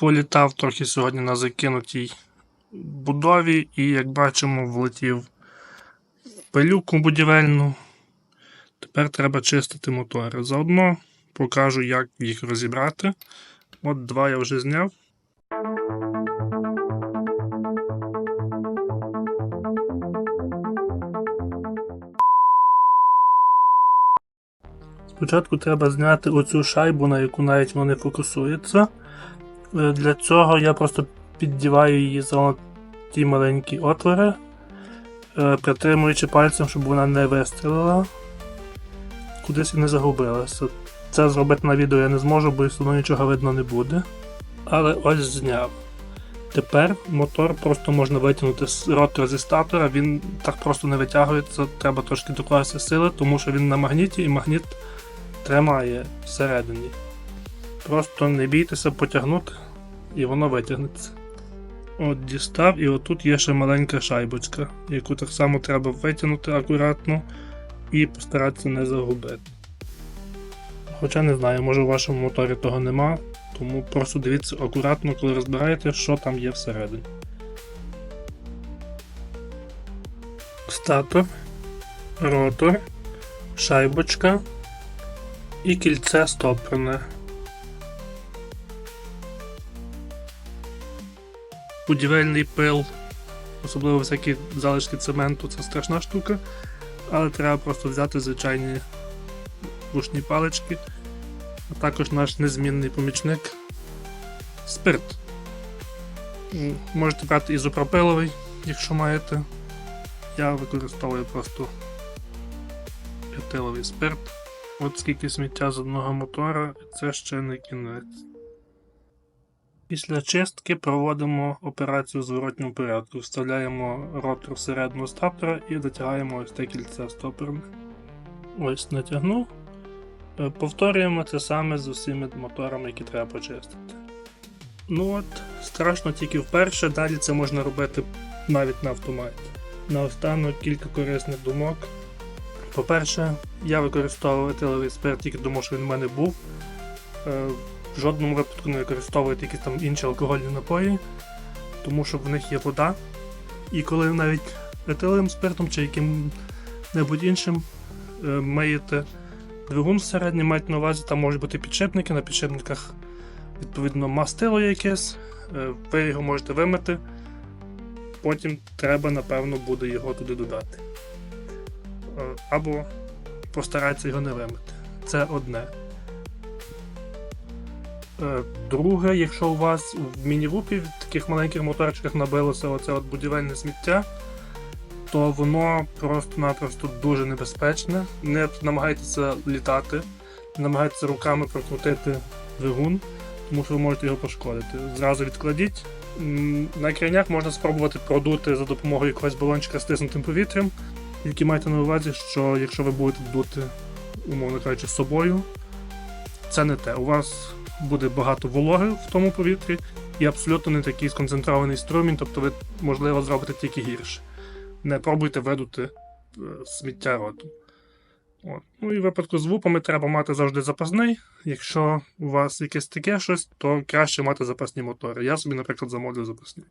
Політав трохи сьогодні на закинутій будові і, як бачимо, влетів в пилюку будівельну. Тепер треба чистити мотори. Заодно покажу, як їх розібрати. От два я вже зняв. Спочатку треба зняти оцю шайбу, на яку навіть воно не. Е, Для цього я просто піддіваю її за ті маленькі отвори, е, притримуючи пальцем, щоб вона не вистрілила, кудись і не загубилася. Це зробити на відео я не зможу, бо все одно нічого видно не буде. Але ось зняв. Тепер мотор просто можна витягнути з ротора зі статора, він так просто не витягується, треба трошки докласти сили, тому що він на магніті і магніт тримає всередині. Просто не бійтеся потягнути, і воно витягнеться. От дістав, і отут є ще маленька шайбочка, яку так само треба витягнути акуратно і постаратися не загубити. Хоча не знаю, може у вашому моторі того нема, тому просто дивіться акуратно, коли розбираєте, що там є всередині. Статор, ротор, шайбочка і кільце стопорне. Будівельний пил, особливо всякі залишки цементу, це страшна штука, але треба просто взяти звичайні вушні палички, а також наш незмінний помічник спирт. Можете брати ізопропиловий, якщо маєте. Я використовую просто етиловий спирт. От скільки сміття з одного мотора, це ще не кінець. Після чистки проводимо операцію в зворотньому порядку. Вставляємо ротор всередину стартера і дотягаємо ось те кільце стопорне. Ось натягнув. Е, Повторюємо це саме з усіма моторами, які треба почистити. Ну от, страшно тільки вперше, далі це можна робити навіть на автоматі. Наостанок кілька корисних думок. По-перше, я використовував етиловий спирт тільки тому, що він в мене був. Жодному випадку не використовуйте якісь там інші алкогольні напої, тому що в них є вода. І коли навіть етиловим спиртом чи яким-небудь іншим е, миєте двигун всередині, мають на увазі, там можуть бути підшипники, на підшипниках відповідно мастило якесь, е, ви його можете вимити, потім треба, напевно, буде його туди додати. Е, Або постаратися його не вимити. Це одне. Е, Друге, якщо у вас в міні-вупі в таких маленьких моторчиках набилося оце от будівельне сміття, то воно просто-напросто дуже небезпечне. Не намагайтеся літати, не намагайтеся руками прокрутити двигун, тому що ви можете його пошкодити. Зразу відкладіть. На крайнях можна спробувати продути за допомогою якогось балончика стиснутим повітрям. Тільки майте на увазі, що якщо ви будете дути, умовно кажучи, з собою, це не те. У вас буде багато вологи в тому повітрі і абсолютно не такий сконцентрований струмінь, тобто ви, можливо, зробите тільки гірше. Не пробуйте видути е, сміття роту. От. Ну і в випадку з вупами треба мати завжди запасний. Якщо у вас якесь таке щось, то краще мати запасні мотори. Я собі, наприклад, замовлю запасні.